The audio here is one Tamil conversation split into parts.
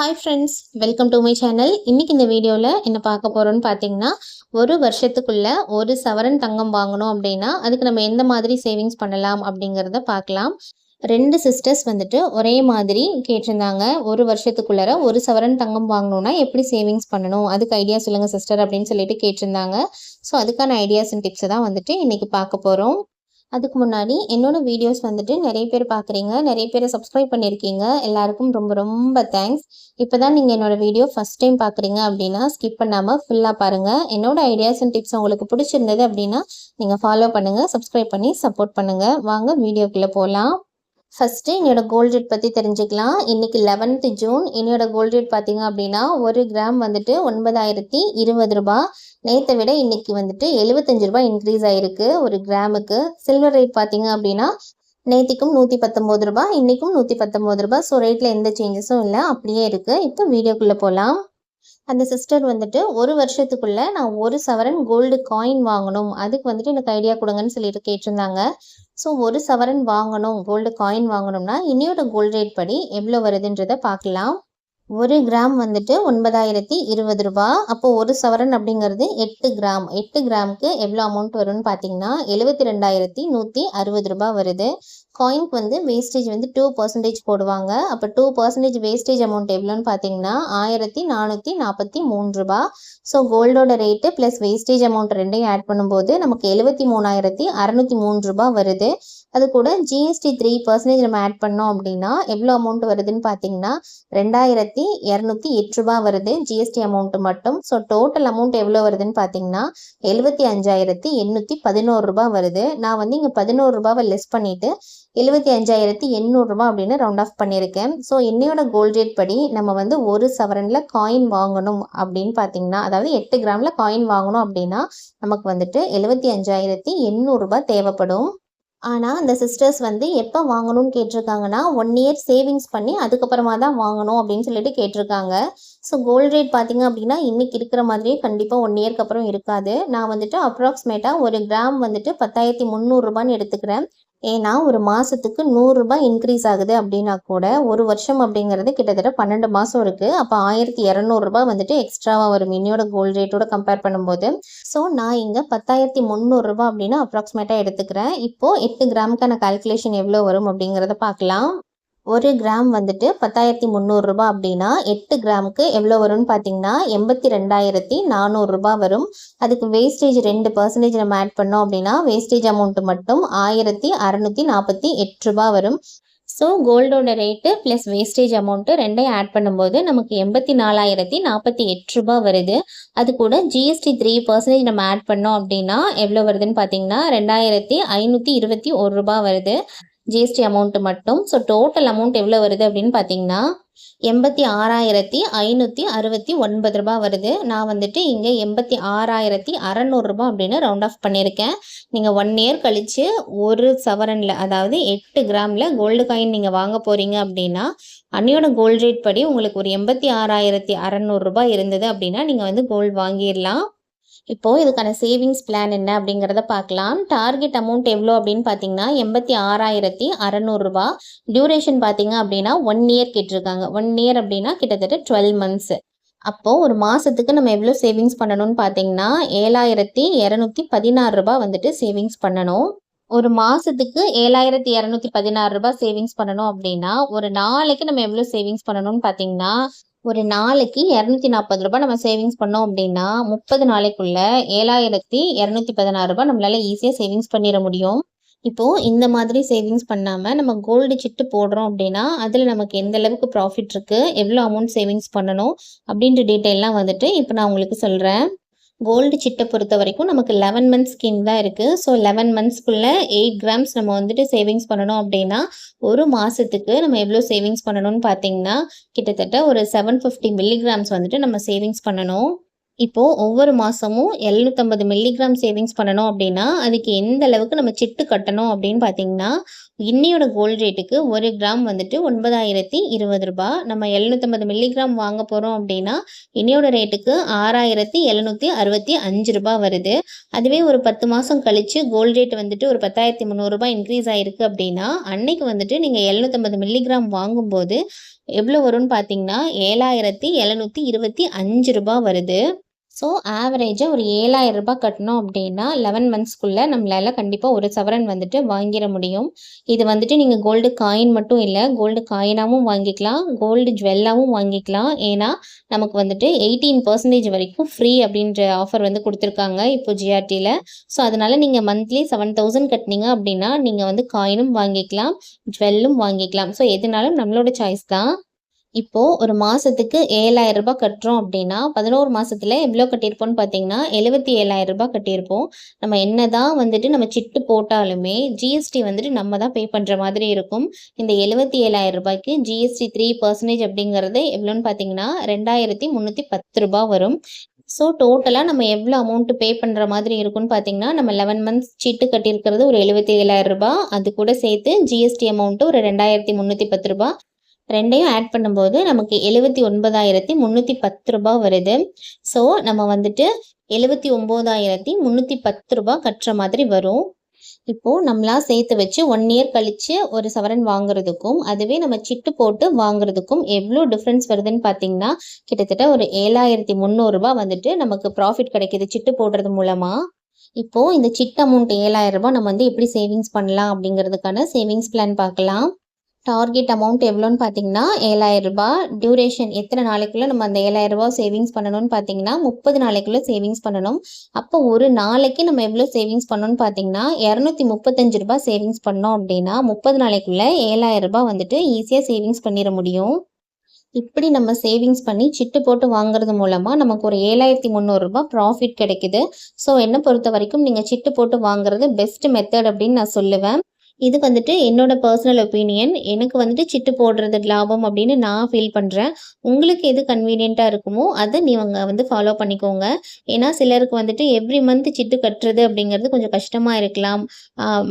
Hi friends welcome to my channel இன்றைக்கி இந்த வீடியோவில் என்ன பார்க்க போகிறோன்னு பார்த்தீங்கன்னா ஒரு வருஷத்துக்குள்ள ஒரு சவரன் தங்கம் வாங்கணும் அப்படின்னா அதுக்கு நம்ம எந்த மாதிரி சேவிங்ஸ் பண்ணலாம் அப்படிங்கிறத பார்க்கலாம். ரெண்டு சிஸ்டர்ஸ் வந்துட்டு ஒரே மாதிரி கேட்டிருந்தாங்க. ஒரு வருஷத்துக்குள்ளார ஒரு சவரன் தங்கம் வாங்கணும்னா எப்படி சேவிங்ஸ் பண்ணணும்? அதுக்கு ஐடியா சொல்லுங்கள் சிஸ்டர் அப்படின்னு சொல்லிட்டு கேட்டிருந்தாங்க. ஸோ அதுக்கான ஐடியாஸ் அண்ட் டிப்ஸை தான் வந்துட்டு இன்றைக்கி பார்க்க போகிறோம் அதுக்கு முன்னாடி என்னோடய வீடியோஸ் வந்துட்டு நிறைய பேர் பார்க்குறீங்க நிறைய பேர் சப்ஸ்கிரைப் பண்ணியிருக்கீங்க. எல்லாருக்கும் ரொம்ப ரொம்ப தேங்க்ஸ் இப்போ தான் நீங்கள் என்னோட வீடியோ ஃபஸ்ட் டைம் பார்க்குறீங்க அப்படின்னா ஸ்கிப் பண்ணாமல் ஃபுல்லாக பாருங்கள் என்னோடய ஐடியாஸ் அண்ட் டிப்ஸ் உங்களுக்கு பிடிச்சிருந்தது அப்படின்னா நீங்கள் ஃபாலோ பண்ணுங்கள் சப்ஸ்கிரைப் பண்ணி சப்போர்ட் பண்ணுங்கள் வாங்க வீடியோக்குள்ளே போகலாம் ஃபஸ்ட்டு என்னோட கோல்ட் ரேட் பற்றி தெரிஞ்சுக்கலாம். இன்றைக்கி லெவன்த்து ஜூன் என்னோட கோல்ட் ரேட் பார்த்தீங்க அப்படின்னா ஒரு கிராம் வந்துட்டு ஒன்பதாயிரத்தி இருபது ரூபா. நேற்றை விட இன்றைக்கி வந்துட்டு எழுபத்தஞ்சு ரூபாய் இன்க்ரீஸ் ஆகிருக்கு ஒரு கிராமுக்கு சில்வர் ரேட் பார்த்தீங்க அப்படின்னா நேற்றுக்கும் நூற்றி பத்தொம்போது ரூபா இன்றைக்கும் நூற்றி பத்தொம்போது ரூபா ஸோ ரேட்டில் எந்த சேஞ்சஸும் இல்லை. அப்படியே இருக்குது இப்போ வீடியோக்குள்ளே போகலாம் அந்த சிஸ்டர் வந்துட்டு ஒரு வருஷத்துக்குள்ள நான் ஒரு சவரன் கோல்டு காயின் வாங்கணும். அதுக்கு வந்துட்டு எனக்கு ஐடியா கொடுங்கன்னு சொல்லிட்டு கேட்டிருந்தாங்க. ஸோ ஒரு சவரன் வாங்கணும் கோல்டு காயின் வாங்கணும்னா இன்னையோட கோல்டு ரேட் படி எவ்வளோ வருதுன்றதை பார்க்கலாம். ஒரு கிராம் வந்துட்டு ஒன்பதாயிரத்தி இருபது ரூபா. அப்போ ஒரு சவரன் அப்படிங்கிறது எட்டு கிராம் எட்டு கிராமுக்கு எவ்வளோ அமௌண்ட் வரும்னு பார்த்தீங்கன்னா எழுபத்தி ரெண்டாயிரத்தி நூற்றி அறுபது ரூபா வருது. காயின்க்கு வந்து வேஸ்டேஜ் வந்து டூ பர்சன்டேஜ் போடுவாங்க. அப்போ டூ பர்சன்டேஜ் வேஸ்டேஜ் அமௌண்ட் எவ்வளோன்னு பார்த்தீங்கன்னா ஆயிரத்தி நானூற்றி நாற்பத்தி மூணு ரூபா ஸோ கோல்டோட ரேட்டு ப்ளஸ் வேஸ்டேஜ் அமௌண்ட் ரெண்டையும் ஆட் பண்ணும்போது நமக்கு எழுபத்தி மூணாயிரத்தி அறநூற்றி மூணு ரூபா வருது. அது கூட ஜிஎஸ்டி த்ரீ பர்சன்டேஜ் நம்ம ஆட் பண்ணோம் அப்படின்னா எவ்வளோ அமௌண்ட் வருதுன்னு பார்த்தீங்கன்னா ரெண்டாயிரத்தி இரநூத்தி எட்டு ரூபா வருது ஜிஎஸ்டி அமௌண்ட் மட்டும். ஸோ டோட்டல் அமௌண்ட் எவ்வளோ வருதுன்னு பார்த்தீங்கன்னா எழுபத்தி அஞ்சாயிரத்தி எண்ணூற்றி பதினோரு ரூபா வருது. நான் வந்து இங்கே பதினோரு ரூபாவை லெஸ் பண்ணிவிட்டு எழுபத்தி அஞ்சாயிரத்தி எண்ணூறுரூபா அப்படின்னு ரவுண்ட் ஆஃப் பண்ணியிருக்கேன். ஸோ என்னையோட கோல்ட் ரேட் படி நம்ம வந்து ஒரு சவரனில் காயின் வாங்கணும் அப்படின்னு பார்த்தீங்கன்னா அதாவது எட்டு கிராமில் காயின் வாங்கணும் அப்படின்னா நமக்கு வந்துட்டு எழுபத்தி அஞ்சாயிரத்தி எண்ணூறுரூபா தேவைப்படும். ஆனால் அந்த சிஸ்டர்ஸ் வந்து எப்போ வாங்கணும்னு கேட்டிருக்காங்கன்னா ஒன் இயர் சேவிங்ஸ் பண்ணி அதுக்கப்புறமா தான் வாங்கணும் அப்படின்னு சொல்லிட்டு கேட்டிருக்காங்க. ஸோ கோல்டு ரேட் பார்த்தீங்க அப்படின்னா இன்றைக்கி இருக்கிற மாதிரியே கண்டிப்பாக ஒன் இயர்க்கு அப்புறம் இருக்காது. நான் வந்துட்டு அப்ராக்சிமேட்டாக ஒரு கிராம் வந்துட்டு பத்தாயிரத்தி முந்நூறுரூபான்னு எடுத்துக்கிறேன். ஏன்னா ஒரு மாதத்துக்கு நூறுரூபா இன்க்ரீஸ் ஆகுது அப்படின்னா கூட ஒரு வருஷம் அப்படிங்கிறது கிட்டத்தட்ட பன்னெண்டு மாதம் இருக்குது அப்போ ஆயிரத்தி இரநூறுபா வந்துட்டு எக்ஸ்ட்ராவாக வரும். இன்னியோட கோல்டு ரேட்டோட கம்பேர் பண்ணும்போது. ஸோ நான் இங்கே பத்தாயிரத்தி முந்நூறுரூபா அப்படின்னு அப்ராக்சிமேட்டாக எடுத்துக்கிறேன். இப்போது எட்டு கிராமுக்கான கால்குலேஷன் எவ்வளோ வரும் அப்படிங்கிறத பார்க்கலாம். ஒரு கிராம் வந்துட்டு பத்தாயிரத்தி முந்நூறுரூபா அப்படின்னா எட்டு கிராமுக்கு எவ்வளோ வரும்னு பார்த்தீங்கன்னா எண்பத்தி ரெண்டாயிரத்தி நானூறுரூபா வரும். அதுக்கு வேஸ்டேஜ் ரெண்டு பர்சன்டேஜ் நம்ம ஆட் பண்ணோம் அப்படின்னா வேஸ்டேஜ் அமௌண்ட்டு மட்டும் ஆயிரத்தி அறநூற்றி நாற்பத்தி எட்டு ரூபா வரும். ஸோ கோல்டோட ரேட்டு ப்ளஸ் வேஸ்டேஜ் அமௌண்ட்டு ரெண்டையும் ஆட் பண்ணும்போது நமக்கு எண்பத்தி நாலாயிரத்தி நாற்பத்தி எட்டு ரூபா வருது. அது கூட ஜிஎஸ்டி த்ரீ பர்சன்டேஜ் நம்ம ஆட் பண்ணோம் அப்படின்னா எவ்வளோ வருதுன்னு பார்த்தீங்கன்னா ரெண்டாயிரத்தி ஐநூற்றி இருபத்தி ஒரு ரூபா வருது. ஜிஎஸ்டி அமௌண்ட்டு மட்டும். ஸோ டோட்டல் அமௌண்ட் எவ்வளோ வருது அப்படின்னு பார்த்தீங்கன்னா எண்பத்தி ஆறாயிரத்தி ஐநூற்றி அறுபத்தி ஒன்பது ரூபா வருது. நான் வந்துட்டு இங்கே எண்பத்தி ஆறாயிரத்தி அறநூறுரூபா அப்படின்னு ரவுண்ட் ஆஃப் பண்ணியிருக்கேன். நீங்கள் ஒன் இயர் கழித்து ஒரு சவரனில் அதாவது எட்டு கிராமில் கோல்டு காயின் நீங்கள் வாங்க போகிறீங்க அப்படின்னா அன்னியோட கோல்டு ரேட் படி உங்களுக்கு ஒரு எண்பத்தி ஆறாயிரத்தி அறநூறுரூபா இருந்தது அப்படின்னா நீங்கள் வந்து கோல்டு வாங்கிடலாம். இப்போது இதுக்கான சேவிங்ஸ் பிளான் என்ன அப்படிங்கிறத பார்க்கலாம். டார்கெட் அமௌண்ட் எவ்வளோ அப்படின்னு பார்த்தீங்கன்னா எண்பத்தி ஆறாயிரத்தி அறநூறுரூவா டியூரேஷன் பார்த்தீங்க அப்படின்னா ஒன் இயர் கேட்டிருக்காங்க. ஒன் இயர் அப்படின்னா கிட்டத்தட்ட டுவெல் மந்த்ஸ் அப்போது ஒரு மாதத்துக்கு நம்ம எவ்வளோ சேவிங்ஸ் பண்ணணும்னு பார்த்தீங்கன்னா ஏழாயிரத்தி இரநூத்தி பதினாறு ரூபாய் வந்துட்டு சேவிங்ஸ் பண்ணணும். ஒரு மாதத்துக்கு ஏழாயிரத்தி இரநூத்தி பதினாறு ரூபாய் சேவிங்ஸ் பண்ணணும் அப்படின்னா ஒரு நாளைக்கு நம்ம எவ்வளோ சேவிங்ஸ் பண்ணணும்னு பார்த்தீங்கன்னா ஒரு நாளைக்கு இரநூத்தி நாற்பது ரூபாய் நம்ம சேவிங்ஸ் பண்ணோம் அப்படின்னா முப்பது நாளைக்குள்ள ஏழாயிரத்தி இரநூத்தி பதினாறு ரூபாய் நம்மளால ஈஸியாக சேவிங்ஸ் பண்ணிட முடியும். இப்போ இந்த மாதிரி சேவிங்ஸ் பண்ணாமல் நம்ம கோல்டு சிட்டு போடுறோம் அப்படின்னா அதில் நமக்கு எந்த அளவுக்கு ப்ராஃபிட் இருக்குது எவ்வளோ அமௌண்ட் சேவிங்ஸ் பண்ணணும் அப்படின்ற டீட்டெயிலாம் வந்துட்டு இப்போ நான் உங்களுக்கு சொல்கிறேன் கோல்டு சிட்டை பொறுத்த வரைக்கும் நமக்கு லெவன் மந்த்ஸ் ஸ்கீம் தான் இருக்குது ஸோ லெவன் மந்த்ஸ்க்குள்ளே எயிட் கிராம்ஸ் நம்ம வந்துட்டு சேவிங்ஸ் பண்ணணும் அப்படின்னா ஒரு மாதத்துக்கு நம்ம எவ்வளோ சேவிங்ஸ் பண்ணணும்னு பார்த்தீங்கன்னா கிட்டத்தட்ட ஒரு செவன் ஃபிஃப்டி மில்லிகிராம்ஸ் வந்துட்டு நம்ம சேவிங்ஸ் பண்ணணும். இப்போது ஒவ்வொரு மாதமும் எழுநூற்றம்பது மில்லிகிராம் சேவிங்ஸ் பண்ணணும் அப்படின்னா அதுக்கு எந்த அளவுக்கு நம்ம சிட்டு கட்டணும் அப்படின்னு பார்த்தீங்கன்னா இன்னையோட கோல்டு ரேட்டுக்கு ஒரு கிராம் வந்துட்டு ஒன்பதாயிரத்தி இருபது ரூபாய். நம்ம எழுநூற்றம்பது மில்லிகிராம் வாங்க போகிறோம் அப்படின்னா இன்னையோட ரேட்டுக்கு ஆறாயிரத்தி எழுநூற்றி அறுபத்தி அஞ்சு ரூபாய் வருது. அதுவே ஒரு பத்து மாதம் கழித்து கோல்டு ரேட் வந்துட்டு ஒரு பத்தாயிரத்தி முந்நூறுரூபா இன்க்ரீஸ் ஆகிருக்கு அப்படின்னா அன்னைக்கு வந்துட்டு நீங்கள் எழுநூற்றம்பது மில்லிகிராம் வாங்கும்போது எவ்வளோ வரும்னு பார்த்தீங்கன்னா ஏழாயிரத்தி எழுநூற்றி இருபத்தி அஞ்சு ரூபா வருது. ஸோ ஆவரேஜாக ஒரு ஏழாயிரம் ரூபாய் கட்டினோம் அப்படின்னா லெவன் மந்த்ஸ்க்குள்ளே நம்மளால் கண்டிப்பாக ஒரு சவரன் வந்துட்டு வாங்கிட முடியும். இது வந்துட்டு நீங்கள் கோல்டு காயின் மட்டும் இல்லை கோல்டு காயினாகவும் வாங்கிக்கலாம் கோல்டு ஜுவல்லாகவும் வாங்கிக்கலாம். ஏன்னா நமக்கு வந்துட்டு எயிட்டீன் பர்சன்டேஜ் வரைக்கும் ஃப்ரீ அப்படின்ற ஆஃபர் வந்து கொடுத்துருக்காங்க இப்போ ஜிஆர்டியில் ஸோ அதனால் நீங்கள் மந்த்லி செவன் தௌசண்ட் கட்டினீங்க அப்படின்னா நீங்கள் வந்து காயினும் வாங்கிக்கலாம் ஜுவல்லும் வாங்கிக்கலாம். ஸோ எதுனாலும் நம்மளோட சாய்ஸ் தான். இப்போ ஒரு மாசத்துக்கு ஏழாயிரம் ரூபாய் கட்டுறோம் அப்படின்னா பதினோரு மாசத்துல எவ்வளோ கட்டியிருப்போம்னு பார்த்தீங்கன்னா எழுபத்தி ஏழாயிரம் ரூபாய் கட்டியிருப்போம். நம்ம என்னதான் வந்துட்டு நம்ம சிட்டு போட்டாலுமே ஜிஎஸ்டி வந்துட்டு நம்ம தான் பே பண்ணுற மாதிரி இருக்கும். இந்த எழுபத்தி ஏழாயிரம் ரூபாய்க்கு ஜிஎஸ்டி த்ரீ பர்சன்டேஜ் அப்படிங்கிறது எவ்வளோன்னு பார்த்தீங்கன்னா ரெண்டாயிரத்தி முந்நூற்றி பத்து ரூபாய் வரும். ஸோ டோட்டலாக நம்ம எவ்வளோ அமௌண்ட் பே பண்ணுற மாதிரி இருக்கும்னு பார்த்தீங்கன்னா நம்ம லெவன் மந்த்ஸ் சீட்டு கட்டியிருக்கிறது ஒரு எழுபத்தி ஏழாயிரம் ரூபாய். அது கூட சேர்த்து ஜிஎஸ்டி அமௌண்ட்டு ஒரு ரெண்டாயிரத்தி முந்நூற்றி பத்து ரூபாய். ரெண்டையும் ஆட் பண்ணும்போது நமக்கு எழுபத்தி ஒன்பதாயிரத்தி முந்நூற்றி பத்து ரூபா வருது. ஸோ நம்ம வந்துட்டு எழுபத்தி ஒம்போதாயிரத்தி முந்நூற்றி பத்து ரூபா கட்டுற மாதிரி வரும். இப்போது நம்மளா சேர்த்து வச்சு ஒன் இயர் கழித்து ஒரு சவரன் வாங்குறதுக்கும் அதுவே நம்ம சிட்டு போட்டு வாங்குறதுக்கும் எவ்வளோ டிஃப்ரென்ஸ் வருதுன்னு பார்த்தீங்கன்னா கிட்டத்தட்ட ஒரு ஏழாயிரத்தி முந்நூறுரூபா வந்துட்டு நமக்கு ப்ராஃபிட் கிடைக்கிது சிட்டு போடுறது மூலமாக இப்போது இந்த சிட் அமௌண்ட் ஏழாயிரம் ரூபாய் நம்ம வந்து எப்படி சேவிங்ஸ் பண்ணலாம் அப்படிங்கிறதுக்கான சேவிங்ஸ் பிளான் பார்க்கலாம். டார்கெட் அமௌண்ட் எவ்வளோன்னு பார்த்தீங்கன்னா ஏழாயிரம் ரூபாய். டியூரேஷன் எத்தனை நாளைக்குள்ளே நம்ம அந்த ஏழாயிரம் ரூபாய் சேவிங்ஸ் பண்ணணும்னு பார்த்தீங்கன்னா முப்பது நாளைக்குள்ளே சேவிங்ஸ் பண்ணணும். அப்போ ஒரு நாளைக்கு நம்ம எவ்வளோ சேவிங்ஸ் பண்ணணும்னு பார்த்தீங்கன்னா இரநூத்தி முப்பத்தஞ்சு ரூபாய் சேவிங்ஸ் பண்ணோம் அப்படின்னா முப்பது நாளைக்குள்ளே ஏழாயிரம் ரூபாய் வந்துட்டு ஈஸியாக சேவிங்ஸ் பண்ணிட முடியும். இப்படி நம்ம சேவிங்ஸ் பண்ணி சிட்டு போட்டு வாங்குறது மூலமாக நமக்கு ஒரு ஏழாயிரத்தி முந்நூறுரூபா ப்ராஃபிட் கிடைக்குது. ஸோ என்னை பொறுத்த வரைக்கும் நீங்கள் சிட்டு போட்டு வாங்குறது பெஸ்ட் மெத்தட் அப்படின்னு நான் சொல்லுவேன். இது வந்துட்டு என்னோட பர்சனல் ஒப்பீனியன் எனக்கு வந்துட்டு சிட்டு போடுறது லாபம் அப்படின்னு நான் ஃபீல் பண்ணுறேன் உங்களுக்கு எது கன்வீனியண்ட்டாக இருக்குமோ அதை நீங்கள் வந்து ஃபாலோ பண்ணிக்கோங்க. ஏன்னா சிலருக்கு வந்துட்டு எவ்ரி மந்த் சிட்டு கட்டுறது அப்படிங்கிறது கொஞ்சம் கஷ்டமாக இருக்கலாம்.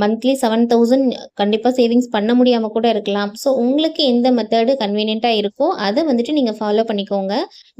மந்த்லி செவன் தௌசண்ட் கண்டிப்பாக சேவிங்ஸ் பண்ண முடியாமல் கூட இருக்கலாம். ஸோ உங்களுக்கு எந்த மெத்தடு கன்வீனியண்ட்டாக இருக்கோ அதை வந்துட்டு நீங்கள் ஃபாலோ பண்ணிக்கோங்க.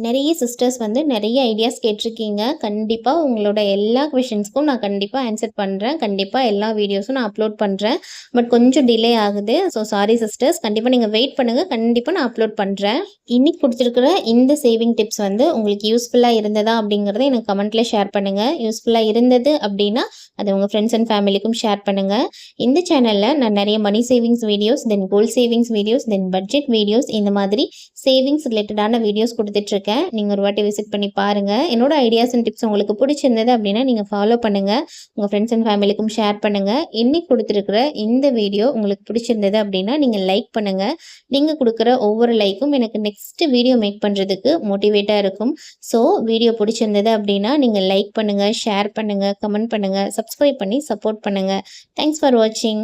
நிறைய சிஸ்டர்ஸ் வந்து நிறைய ஐடியாஸ் கேட்டிருக்கீங்க. கண்டிப்பாக உங்களோட எல்லா கொஷின்ஸ்க்கும் நான் கண்டிப்பாக ஆன்சர் பண்ணுறேன் கண்டிப்பாக எல்லா வீடியோஸும் நான் அப்லோட் பண்ணுறேன் பட் கொஞ்சம் டிலே ஆகுது. ஸோ சாரி சிஸ்டர்ஸ் கண்டிப்பாக நீங்கள் வெயிட் பண்ணுங்கள் கண்டிப்பாக நான் அப்லோட் பண்ணுறேன் இன்னைக்கு கொடுத்துருக்குற இந்த சேவிங் டிப்ஸ் வந்து உங்களுக்கு யூஸ்ஃபுல்லாக இருந்ததா அப்படிங்கிறத எனக்கு கமெண்ட்டில் ஷேர் பண்ணுங்கள் யூஸ்ஃபுல்லாக இருந்தது அப்படின்னா அதை உங்கள் ஃப்ரெண்ட்ஸ் அண்ட் ஃபேமிலிக்கும் ஷேர் பண்ணுங்கள் இந்த சேனலில் நான் நிறைய money savings videos then gold savings videos then budget videos இந்த மாதிரி சேவிங்ஸ் ரிலேட்டடான வீடியோஸ் கொடுத்துட்ருக்கேன். நீங்கள் ஒரு வாட்டி விசிட் பண்ணி பாருங்கள் என்னோட ஐடியாஸ் அண்ட் டிப்ஸ் உங்களுக்கு பிடிச்சிருந்தது அப்படின்னா நீங்கள் ஃபாலோ பண்ணுங்கள் உங்கள் ஃப்ரெண்ட்ஸ் அண்ட் ஃபேமிலிக்கும் ஷேர் பண்ணுங்கள் இன்னைக்கு கொடுத்துருக்குற இந்த வீடியோ உங்களுக்கு பிடிச்சிருந்தது அப்படின்னா நீங்கள் லைக் பண்ணுங்கள் நீங்கள் கொடுக்குற ஒவ்வொரு லைக்கும் எனக்கு நெக்ஸ்ட் வீடியோ மேக் பண்ணுறதுக்கு மோட்டிவேட்டாக இருக்கும். ஸோ வீடியோ பிடிச்சிருந்தது அப்படின்னா நீங்கள் லைக் பண்ணுங்கள் ஷேர் பண்ணுங்கள் கமெண்ட் பண்ணுங்கள் சப்ஸ்கிரைப் பண்ணி சப்போர்ட் பண்ணுங்கள் தேங்க்ஸ் ஃபார் வாட்சிங்